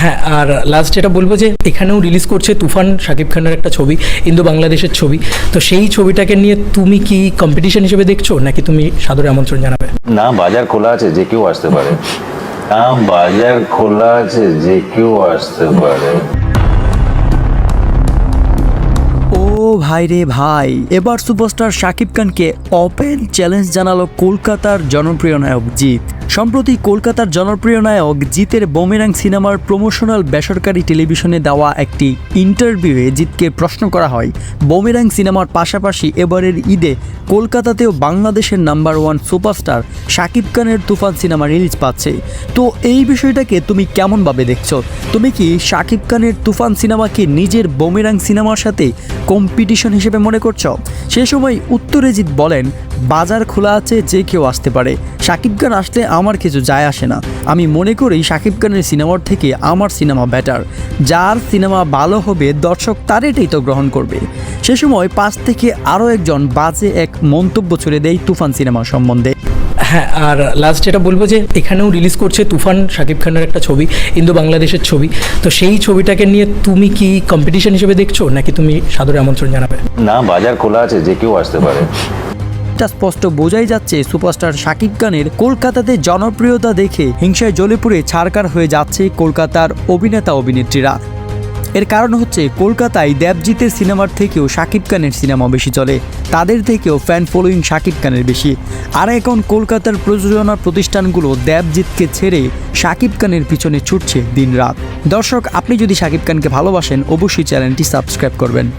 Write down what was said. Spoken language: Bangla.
হ্যাঁ আর লাস্ট যেটা বলব যে এখানেও রিলিজ করছে তুফান শাকিব খানের একটা ছবি ইন্দো বাংলাদেশের ছবি। তো সেই ছবিটাকে নিয়ে তুমি কি কম্পিটিশন হিসেবে দেখছ নাকি তুমি সাদরে আমন্ত্রণ জানাবে? না বাজার খোলা আছে যে কেউ আসতে পারে। না বাজার খোলা আছে যে কেউ আসতে পারে। ও ভাই রে ভাই এবার সুপারস্টার শাকিব খানকে ওপেন চ্যালেঞ্জ জানালো কলকাতার জনপ্রিয় নায়ক জিৎ। সম্প্রতি কলকাতার জনপ্রিয় নায়ক জিতের বোমেরাং সিনেমার প্রমোশনাল বেসরকারি টেলিভিশনে দেওয়া একটি ইন্টারভিউয়ে জিতকে প্রশ্ন করা হয়, বোমেরাং সিনেমার পাশাপাশি এবারের ঈদে কলকাতাতেও বাংলাদেশের নাম্বার ওয়ান সুপারস্টার শাকিব খানের তুফান সিনেমা রিলিজ পাচ্ছে। তো এই বিষয়টাকে তুমি কেমনভাবে দেখছ? তুমি কি শাকিব খানের তুফান সিনেমাকে নিজের বোমেরাং সিনেমার সাথে কম্পিটিশন হিসেবে মনে করছ? সে সময় উত্তরেজিৎ বলেন, বাজার খোলা আছে, যে কেউ আসতে পারে। শাকিব খান আসলে আমার কিছু যায় আসে না। আমি মনে করি শাকিব খানের সিনেমার থেকে আমার সিনেমা ব্যাটার যার সিনেমা ভালো হবে, দর্শক তার এটাই তো গ্রহণ করবে। সে সময় পাশ থেকে আরও একজন বাজে এক মন্তব্য ছুড়ে দেয় তুফান সিনেমা সম্বন্ধে। হ্যাঁ আর লাস্ট যেটা বলব যে এখানেও রিলিজ করছে তুফান শাকিব খানের একটা ছবি ইন্দো বাংলাদেশের ছবি। তো সেই ছবিটাকে নিয়ে তুমি কি কম্পিটিশন হিসেবে দেখছ নাকি তুমি সাদরে আমন্ত্রণ জানাবে? না বাজার খোলা আছে যে কেউ আসতে পারে। এটা স্পষ্ট বোঝাই যাচ্ছে সুপারস্টার শাকিব খানের কলকাতাতে জনপ্রিয়তা দেখে হিংসায় জ্বলে পুড়ে ছাড়কার হয়ে যাচ্ছে কলকাতার অভিনেতা অভিনেত্রীরা এর কারণ হচ্ছে কলকাতায় দেবজিতের সিনেমার থেকেও শাকিব খানের সিনেমা বেশি চলে। তাদের থেকেও ফ্যান ফলোয়িং শাকিব খানের বেশি। আর এখন কলকাতার প্রযোজনা প্রতিষ্ঠানগুলো দেবজিৎকে ছেড়ে শাকিব খানের পিছনে ছুটছে দিনরাত। দর্শক, আপনি যদি শাকিব খানকে ভালোবাসেন, অবশ্যই চ্যানেলটি সাবস্ক্রাইব করবেন।